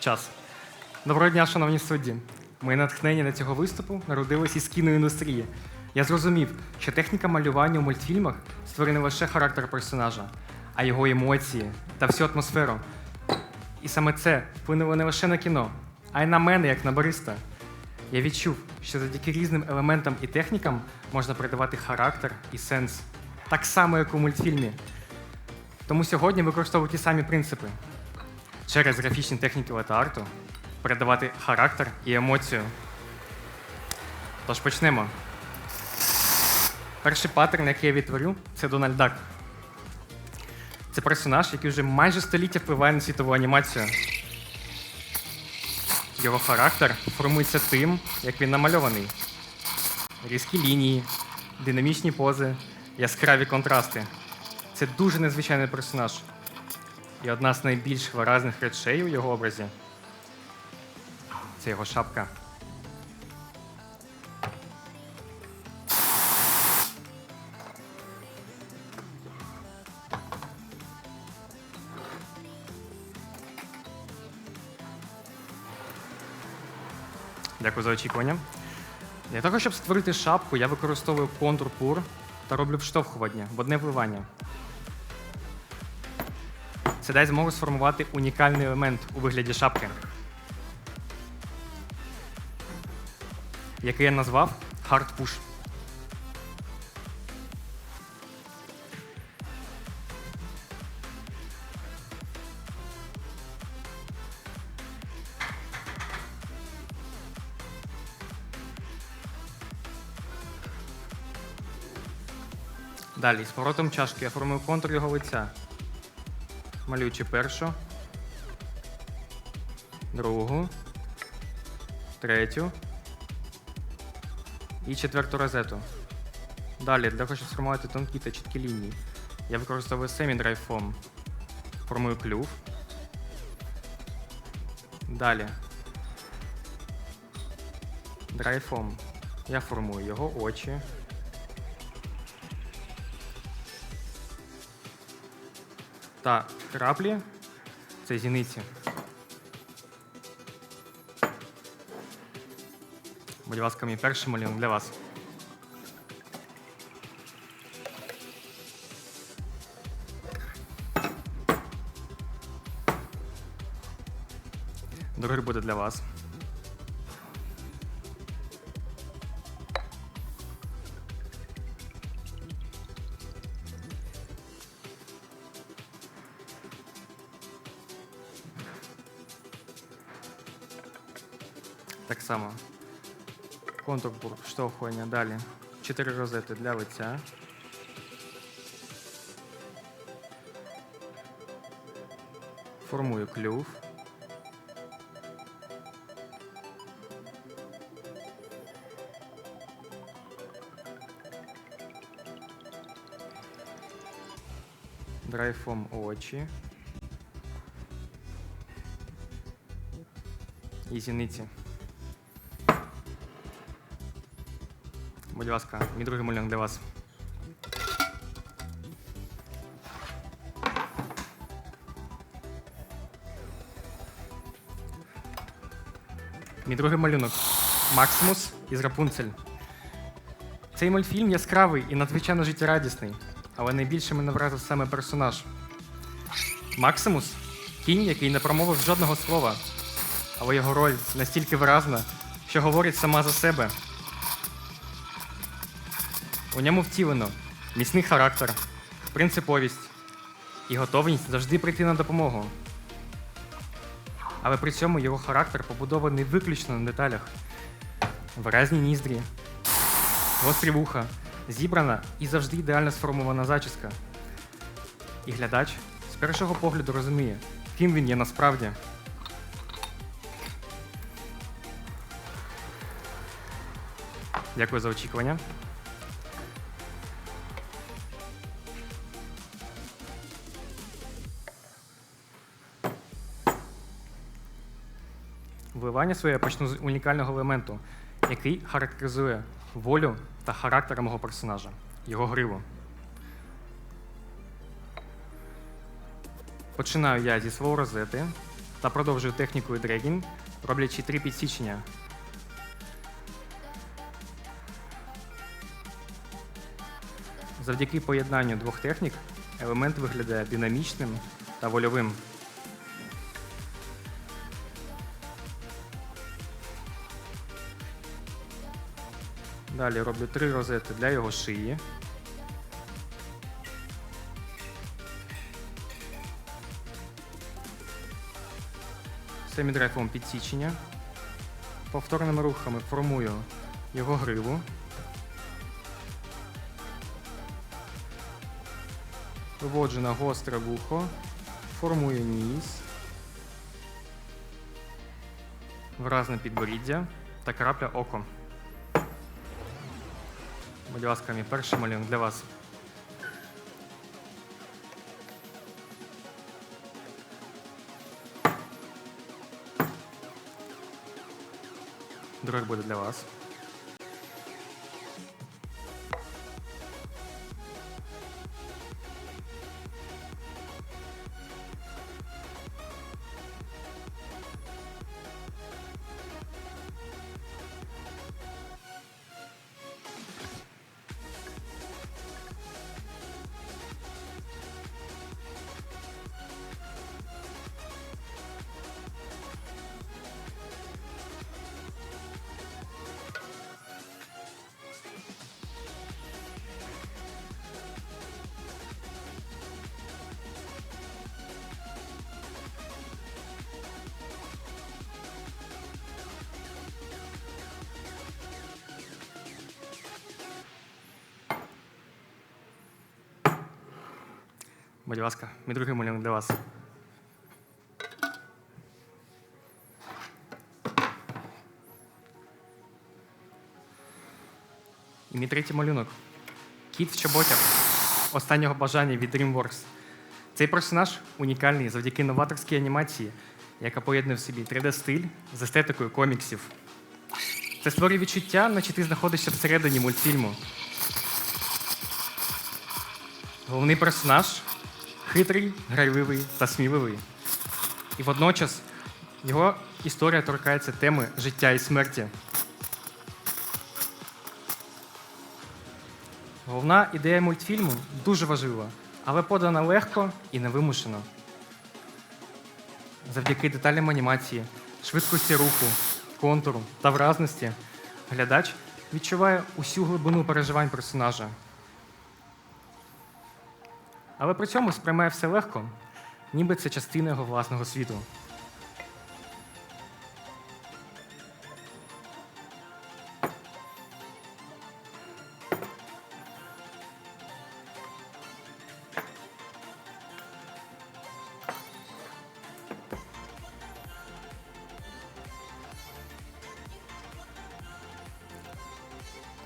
час. Доброго дня, шановні судді. Моє натхнення на цього виступу народилось із кіноіндустрії. Я зрозумів, що техніка малювання у мультфільмах створює не лише характер персонажа, а його емоції та всю атмосферу. І саме це вплинуло не лише на кіно, а й на мене, як на бариста. Я відчув, що завдяки різним елементам і технікам можна передавати характер і сенс, так само, як у мультфільмі. Тому сьогодні використовую ті самі принципи через графічні техніки лета-арту передавати характер і емоцію. Тож почнемо. Перший паттерн, який я відтворю, це Дональд Дак. Це персонаж, який вже майже століття впливає на світову анімацію. Його характер формується тим, як він намальований. Різкі лінії, динамічні пози, яскраві контрасти. Це дуже незвичайний персонаж. І одна з найбільш виразних речей у його образі це його шапка. Дякую за очікування. Для того, щоб створити шапку, я використовую контур пур та роблю вштовхування в одне вливання. Це дасть змогу сформувати унікальний елемент у вигляді шапки, який я назвав Hard Push. Далі, з поворотом чашки я формую контур його лиця, малюючи першу, другу, третю і четверту розету. Далі, для того, щоб сформувати тонкі та чіткі лінії, я використовую Foam. Формую клюв. Далі. Foam. Я формую його очі. Та краплі це зіниці. Будь ласка, мій перший малюнок для вас. Другий буде для вас. Так само. Контур бур, штовхування. Далі. Чотири розети для лиця. Формую клюв. Драйфом очі. І зіниці. Будь ласка, мій другий малюнок для вас. Мій другий малюнок Максимус із Рапунцель. Цей мультфільм яскравий і надзвичайно життєрадісний, але найбільше мене вразив саме персонаж. Максимус кінь, який не промовив жодного слова, але його роль настільки виразна, що говорить сама за себе. У ньому втілено міцний характер, принциповість і готовність завжди прийти на допомогу. Але при цьому його характер побудований виключно на деталях. Виразні ніздрі, гострі вуха, зібрана і завжди ідеально сформована зачіска. І глядач з першого погляду розуміє, ким він є насправді. Дякую за очікування. Вливання своє я почну з унікального елементу, який характеризує волю та характер мого персонажа, його гриву. Починаю я зі свого розети, та продовжую технікою дрегінг, роблячи три підсічення. Завдяки поєднанню двох технік елемент виглядає динамічним та вольовим. Далі роблю три розети для його шиї. Семідрайфом підсічення. Повторними рухами формую його гриву. Виводжу на гостре вухо, формую ніс, виразне підборіддя та крапля око. Будь ласка, мій перший малюнок для вас. Другий буде для вас. Будь ласка, мій другий малюнок для вас. І мій третій малюнок. Кіт в чоботях останнього бажання від DreamWorks. Цей персонаж унікальний завдяки новаторській анімації, яка поєднує в собі 3D-стиль з естетикою коміксів. Це створює відчуття, наче ти знаходишся всередині мультфільму. Головний персонаж хитрий, грайливий та сміливий. І водночас його історія торкається теми життя і смерті. Головна ідея мультфільму дуже важлива, але подана легко і невимушено. Завдяки деталям анімації, швидкості руху, контуру та вразності глядач відчуває усю глибину переживань персонажа. Але при цьому сприймає все легко, ніби це частина його власного світу.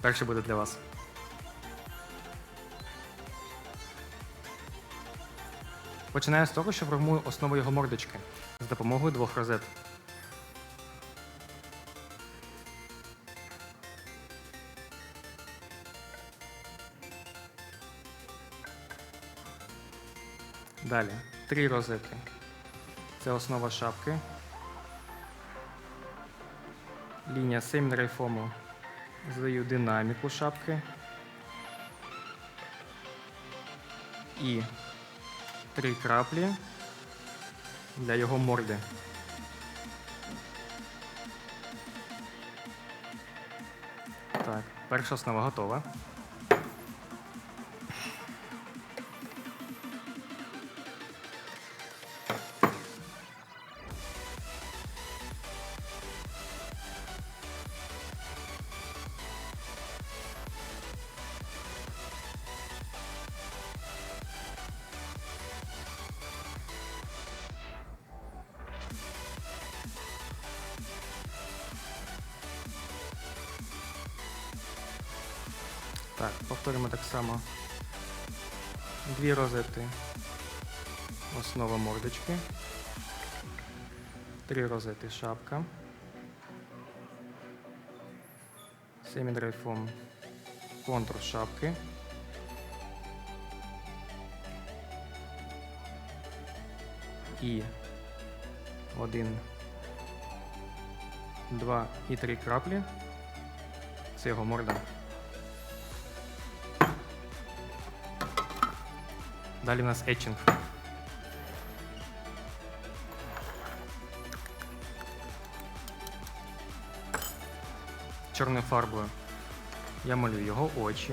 Перший буде для вас. Починаю з того, що формую основу його мордочки з допомогою двох розет. Далі три розетки. Це основа шапки. Лінія семідрайфому задаю динаміку шапки. І три краплі для його морди. Так, перша основа готова. Так, повторимо так само. Дві розети. Основа мордочки. Три розети шапка. Семідрайфом контур шапки. І Один, два і три краплі. Це його морда. Далі в нас етчинг. Чорною фарбою. Я малюю його очі,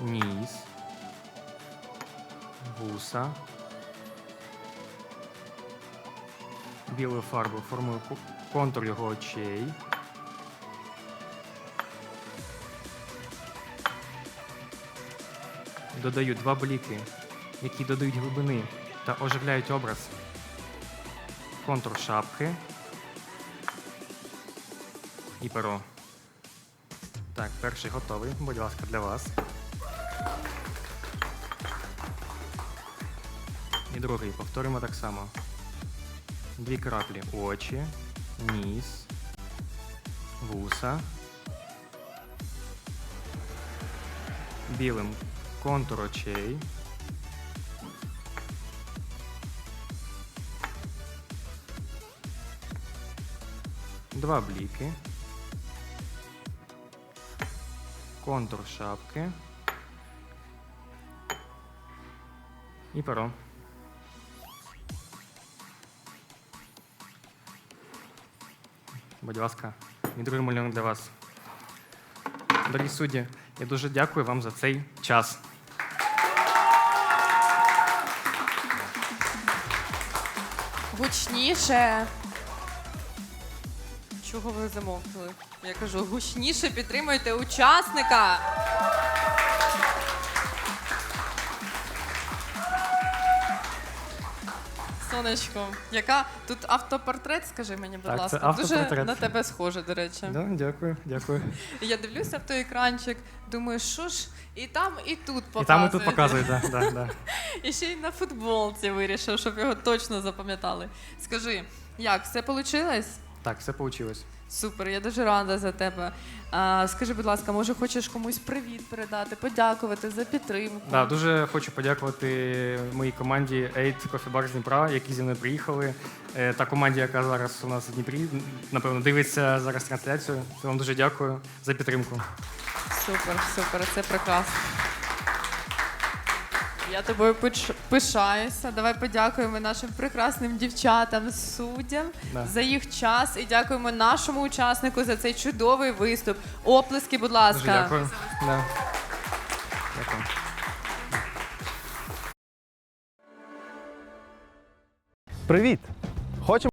ніс, вуса. Білою фарбою формую контур його очей. Додаю два бліки, які додають глибини та оживляють образ. Контур шапки і перо. Так, перший готовий. Будь ласка, для вас. І другий повторимо так само. Дві краплі очі, ніс, вуса. Білим контур очей. Два бліки. Контур шапки. І перо. Будь ласка, мій другий малюнок для вас. Дорогі судді, я дуже дякую вам за цей час. Гучніше. Чого ви замовкли? Я кажу, гучніше підтримуйте учасника. Сонечко, яка тут автопортрет, скажи мені, будь Так, це ласка. Дуже автопортрет. на тебе схоже, до речі. Да, дякую, дякую. І Я дивлюся в той екранчик, думаю, що ж, і там, і тут І там і тут показують, да, да, да. І ще й на футболці вирішив, щоб його точно запам'ятали. Скажи, як все вийшло? Так, все вийшло. Супер, я дуже рада за тебе. А, скажи, будь ласка, може хочеш комусь привіт передати, подякувати за підтримку? Да, дуже хочу подякувати моїй команді Aid Coffee Bar з Дніпра, які зі мною приїхали. Е, Та команді, яка зараз у нас в Дніпрі, напевно, дивиться зараз трансляцію. Я вам дуже дякую за підтримку. Супер, супер, це прекрасно. Я тобою пиш- пишаюся. Давай подякуємо нашим прекрасним дівчатам, суддям Да. за їх час і дякуємо нашому учаснику за цей чудовий виступ. Оплески, будь ласка. Дуже дякую. Да. Дякую. Привіт! Хочемо